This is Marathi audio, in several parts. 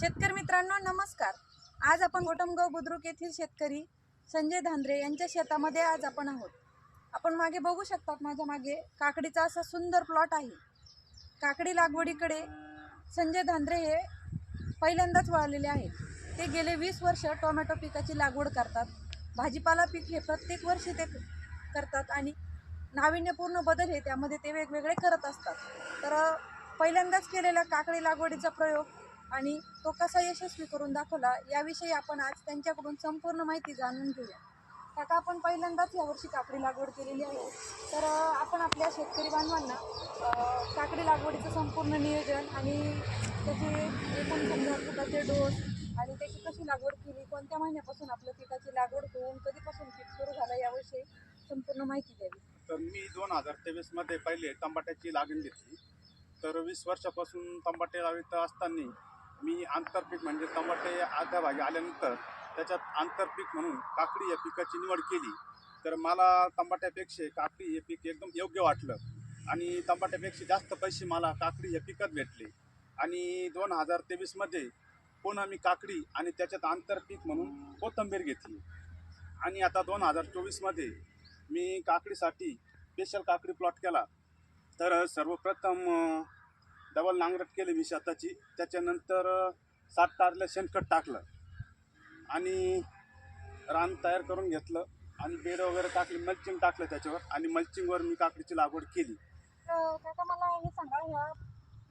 शेतकरी मित्रांनो नमस्कार. आज आपण गोटमगाव बुद्रुक येथील शेतकरी संजय धांद्रे यांच्या शेतामध्ये आज आपण आहोत. आपण मागे बघू शकतात माझ्या मागे काकडीचा असा सुंदर प्लॉट आहे. काकडी लागवडीकडे संजय धांद्रे हे पहिल्यांदाच वळालेले आहेत. ते गेले वीस वर्ष टोमॅटो पिकाची लागवड करतात. भाजीपाला पीक हे प्रत्येक वर्षी ते करतात आणि नाविन्यपूर्ण बदल हे त्यामध्ये ते वेगवेगळे करत असतात. तर पहिल्यांदाच केलेला काकडी लागवडीचा प्रयोग आणि तो कसा यशस्वी करून दाखवला याविषयी आपण आज त्यांच्याकडून संपूर्ण माहिती जाणून घेऊया. काका आपण पहिल्यांदाच यावर्षी काकडी लागवड केलेली आहे. तर आपण आपल्या शेतकरी बांधवांना काकडी लागवडीचं संपूर्ण नियोजन आणि त्याचे एकूण समजा पिकाचे डोस आणि त्याची कशी लागवड केली कोणत्या महिन्यापासून आपल्या पिकाची लागवड होऊन कधीपासून पीक सुरू झालं याविषयी संपूर्ण माहिती द्यावी. तर मी दोन हजार तेवीसमध्ये पहिले तंबाट्याची लागण घेतली. तर वीस वर्षापासून तंबाटे लावित असताना मी आंतरपीक म्हणजे टमाटे अर्ध्या भागी आल्यानंतर त्याच्यात आंतरपीक म्हणून काकडी या पिकाची निवड केली. तर मला तंबाट्यापेक्षा काकडी हे पीक एकदम योग्य वाटलं. आणि तंबाट्यापेक्षा जास्त पैसे मला काकडी या पिकात भेटले. आणि दोन हजार तेवीसमध्ये पुन्हा मी काकडी आणि त्याच्यात आंतरपीक म्हणून कोथंबीर घेतली. आणि आता दोन हजार चोवीसमध्ये मी काकडीसाठी स्पेशल काकडी प्लॉट केला. तर सर्वप्रथम डबल नांगरट केली मी शेताची. त्याच्यानंतर सात टारलं शेणखत टाकलं. आणि रान तयार करून घेतलं. आणि बेड वगैरे टाकली मल्चिंग टाकलं त्याच्यावर. आणि मल्चिंगवर मी काकडीची लागवड केली. काका मला हे सांगा ह्या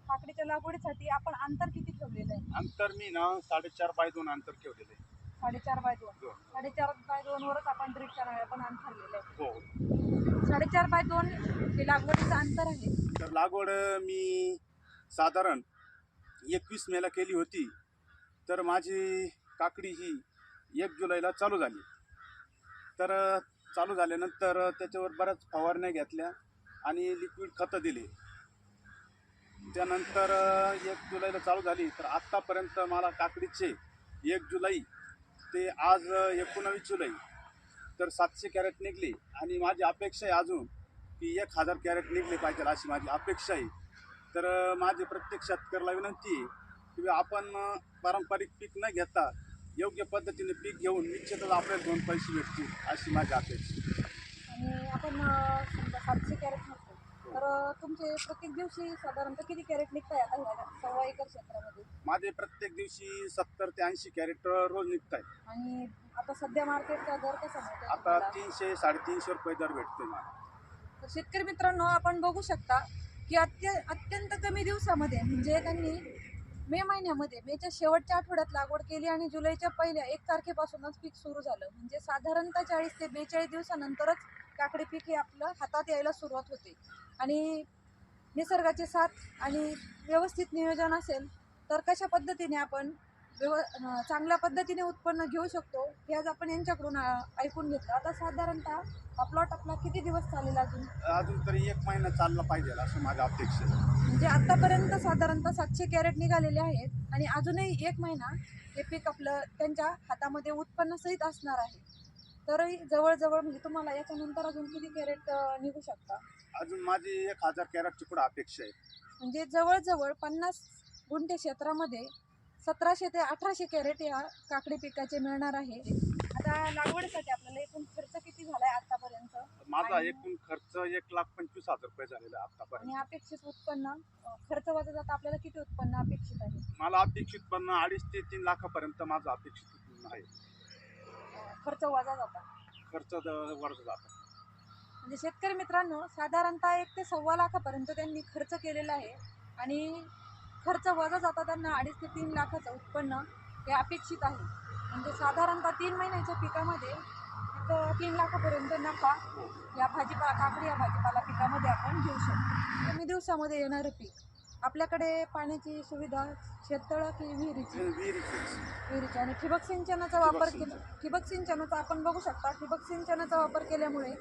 काकडीच्या लागवडीसाठी आपण अंतर किती ठेवलेलं आहे? अंतर मी ना साडेचार बाय दोन अंतर ठेवलेलं आहे. साडेचार बाय दोन. दोन. साडेचार बाय दोन वरच आपण ड्रीप करावे पण अंतर लिहिलं आहे. हो. साडेचार बाय दोन हे लागवडीचं अंतर आहे. तर लागवड मी साधारण एकवीस मेला केली होती तर माझी काकडी ही एक जुलैला चालू झाली. तर चालू झाल्यानंतर त्याच्यावर बऱ्याच फवारण्या घेतल्या आणि लिक्विड खतं दिले. त्यानंतर एक जुलैला चालू झाली तर आत्तापर्यंत मला काकडीचे एक जुलै ते आज एकोणावीस जुलै तर सातशे कॅरेट निघले. आणि माझी अपेक्षा आहे अजून की एक हजार कॅरेट निघले पाहिजे अशी माझी अपेक्षा आहे. तर माझी प्रत्येक शेतकऱ्याला विनंती आहे की आपण पारंपरिक पीक न घेता योग्य पद्धतीने पीक घेऊन निश्चितच आपल्याला दोन पैसे भेटतील अशी माझी अपेक्षा. आणि आपण समजा सातशे कॅरेट म्हणतो तर तुमचे प्रत्येक दिवशी साधारणतः किती कॅरेट निघताय आता ह्या सव्वा एकर क्षेत्रामध्ये माझे प्रत्येक दिवशी सत्तर ते ऐंशी कॅरेट रोज निघत आहे आणि आता सध्या मार्केटचा दर कसा आता? तीनशे साडेतीनशे रुपये दर भेटतोय मला तर शेतकरी मित्रांनो आपण बघू शकता की अत्य अत्यंत कमी दिवसामध्ये म्हणजे त्यांनी मे महिन्यामध्ये मेच्या शेवटच्या आठवड्यात लागवड केली आणि जुलैच्या पहिल्या एक तारखेपासूनच पीक सुरू झालं. म्हणजे साधारणतः चाळीस ते बेचाळीस दिवसानंतरच काकडी पीक हे आपलं हातात यायला सुरुवात होते. आणि निसर्गाचे साथ आणि व्यवस्थित नियोजन असेल तर कशा पद्धतीने आपण व्यव चांगल्या पद्धतीने उत्पन्न घेऊ शकतो हे आज आपण यांच्याकडून ऐकून घेतलं. आता साधारणतः हा प्लॉट आपला किती दिवस चालेल अजून? अजून तरी एक महिना चालला पाहिजे असं माझी अपेक्षा आहे. म्हणजे आतापर्यंत साधारणतः सातशे कॅरेट निघालेले आहेत आणि अजूनही एक महिना हे पीक आपलं त्यांच्या हातामध्ये उत्पन्नसहित असणार आहे. तरी जवळजवळ म्हणजे तुम्हाला याच्यानंतर अजून किती कॅरेट निघू शकता? अजून माझी एक हजार कॅरेटची पुढे अपेक्षा आहे. म्हणजे जवळजवळ पन्नास गुंठे क्षेत्रामध्ये सतराशे ते अठराशे कॅरेट या काकडी पिकाचे मिळणार आहे. आता लागवडीसाठी आपल्याला एकूण खर्च किती झालाय आतापर्यंत? माझा एकूण खर्च एक लाख पंचवीस हजार रुपये झालेला आहे आतापर्यंत. आणि अपेक्षित उत्पन्न अं, खर्च वजा जाता आपल्याला किती उत्पन्न अपेक्षित आहे? मला अपेक्षित उत्पन्न अडीच ते तीन लाखापर्यंत माझं अपेक्षित उत्पन्न आहे. अं, खर्च वजा जाता. खर्च द- वर जातो. म्हणजे शेतकरी मित्रांनो साधारणतः एक ते सव्वा लाखापर्यंत त्यांनी खर्च केलेला आहे. आणि खर्च वजा जाता त्यांना अडीच ते तीन लाखाचं उत्पन्न हे अपेक्षित आहे. म्हणजे साधारणतः तीन महिन्याच्या पिकामध्ये तीन लाखापर्यंत नफा या भाजीपाला काकडी या भाजीपाला पिकामध्ये आपण घेऊ शकतो. कमी दिवसामध्ये येणारं पीक. आपल्याकडे पाण्याची सुविधा शेततळं की विहिरीची. विहिरीची. आणि ठिबक सिंचनाचा वापर केला ठिबक सिंचनाचा आपण बघू शकता. ठिबक सिंचनाचा वापर केल्यामुळे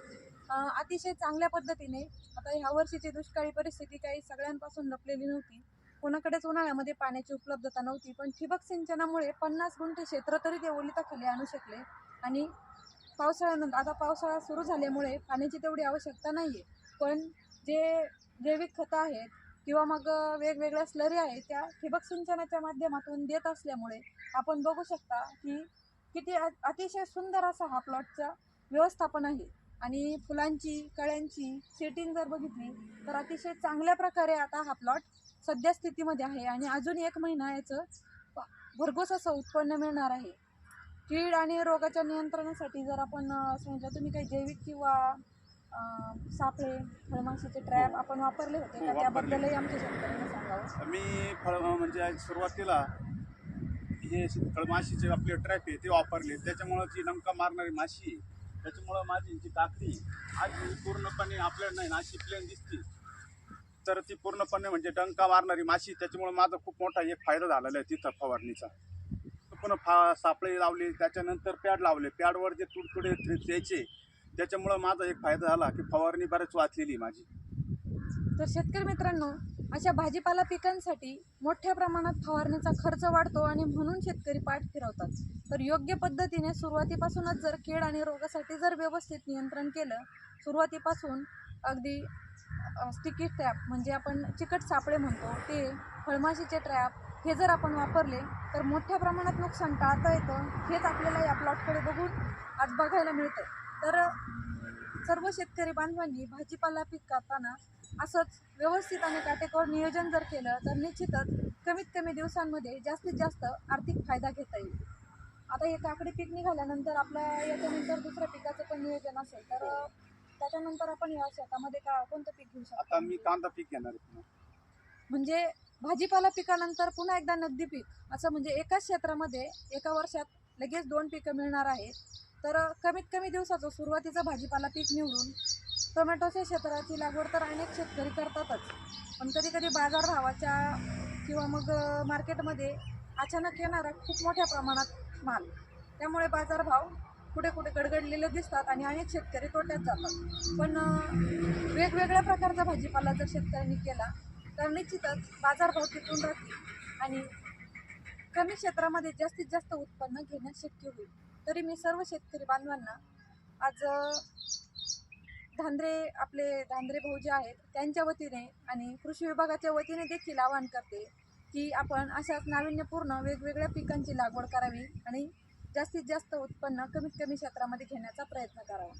अतिशय चांगल्या पद्धतीने आता ह्या वर्षीची दुष्काळी परिस्थिती काही सगळ्यांपासून लपलेली नव्हती. कोणाकडेच उन्हाळ्यामध्ये पाण्याची उपलब्धता नव्हती पण ठिबक सिंचनामुळे पन्नास गुंठे क्षेत्र तरी ते ओलिताखाली आणू शकले आणि पावसाळ्यानंतर आता पावसाळा सुरू झाल्यामुळे पाण्याची तेवढी आवश्यकता नाही आहे पण जे जैविक खतं आहेत किंवा मग वेगवेगळ्या स्लरी आहेत त्या ठिबक सिंचनाच्या माध्यमातून देत असल्यामुळे आपण बघू शकता की किती अतिशय सुंदर असा हा प्लॉटचा व्यवस्थापन आहे. आणि फुलांची कळ्यांची सेटिंग जर बघितली तर अतिशय चांगल्या प्रकारे आता हा प्लॉट सध्या स्थितीमध्ये आहे आणि अजून एक महिना याचं. भरघोस असं उत्पन्न मिळणार आहे. कीड आणि रोगाच्या नियंत्रणासाठी जर आपण सांगितलं तुम्ही काही जैविक किंवा सापळे फळमाशीचे ट्रॅप आपण वापरले होते हो, का वापरले. त्याबद्दलही आमच्या शेतकऱ्यांना सांगावं मी फळ म्हणजे सुरुवातीला हे फळमाशीचे आपले ट्रॅप आहे ते वापरले. त्याच्यामुळं जी डंका मारणारी माशी त्याच्यामुळं माझी जी काकडी आज ही पूर्णपणे आपल्याला नाही ना अशी प्लेन दिसते. तर ती पूर्णपणे म्हणजे डंका मारणारी माशी त्याच्यामुळं माझा खूप मोठा एक फायदा झालेला आहे तिथं फवारणीचा. पुन्हा फा सापळे लावले त्याच्यानंतर पॅड लावले. पॅडवर जे तुडतुडे द्यायचे त्याच्यामुळं माझा एक फायदा झाला की फवारणी बऱ्याच वाचलेली माझी. तर शेतकरी मित्रांनो अशा भाजीपाला पिकांसाठी मोठ्या प्रमाणात फवारणीचा खर्च वाढतो आणि म्हणून शेतकरी पाठ फिरवतात. तर योग्य पद्धतीने सुरुवातीपासूनच जर कीड आणि रोगासाठी जर व्यवस्थित नियंत्रण केलं सुरुवातीपासून अगदी स्टिकी ट्रॅप म्हणजे आपण चिकट सापळे म्हणतो ते फळमाशीचे ट्रॅप हे जर आपण वापरले तर मोठ्या प्रमाणात नुकसान टाळता येतं. हेच आपल्याला या प्लॉटकडे बघून आज बघायला मिळतं तर सर्व शेतकरी बांधवांनी भाजीपाला पीक करताना असंच व्यवस्थित आणि काटेकोर नियोजन जर केलं तर निश्चितच कमीत कमी दिवसांमध्ये जास्तीत जास्त आर्थिक फायदा घेता येईल. आता हे काकडी पीक निघाल्यानंतर आपल्या याच्यानंतर दुसऱ्या पिकाचं पण नियोजन असेल तर त्याच्यानंतर आपण या शेतामध्ये का कोणतं पीक घेऊ शकतो? आता मी कांदा पीक घेणार आहे पुन्हा. म्हणजे भाजीपाला पिकानंतर पुन्हा एकदा नगदी पीक असं म्हणजे एकाच क्षेत्रामध्ये एका वर्षात लगेच दोन पिकं मिळणार आहेत. तर कमीत कमी दिवसाचं सुरुवातीचं भाजीपाला पीक निवडून टोमॅटोच्या क्षेत्राची लागवड तर अनेक शेतकरी करतातच. पण कधी कधी बाजारभावाच्या किंवा मग मार्केटमध्ये अचानक येणारा खूप मोठ्या प्रमाणात माल. त्यामुळे बाजारभाव कुठे कुठे गडगडलेले दिसतात आणि अनेक शेतकरी तोट्यात जातात. पण वेगवेगळ्या प्रकारचा भाजीपाला जर शेतकऱ्यांनी केला तर निश्चितच बाजारभाव टिकून राहतील आणि कमी क्षेत्रामध्ये जास्तीत जास्त उत्पन्न घेणं शक्य होईल. तरी मी सर्व शेतकरी बांधवांना आज धांद्रे आपले धांद्रे भाऊ जे आहेत त्यांच्या वतीने आणि कृषी विभागाच्या वतीने देखील आवाहन करते की आपण अशाच नाविन्यपूर्ण वेगवेगळ्या पिकांची लागवड करावी आणि जास्तीत जास्त उत्पन्न कमीत कमी क्षेत्रामध्ये घेण्याचा प्रयत्न करावा.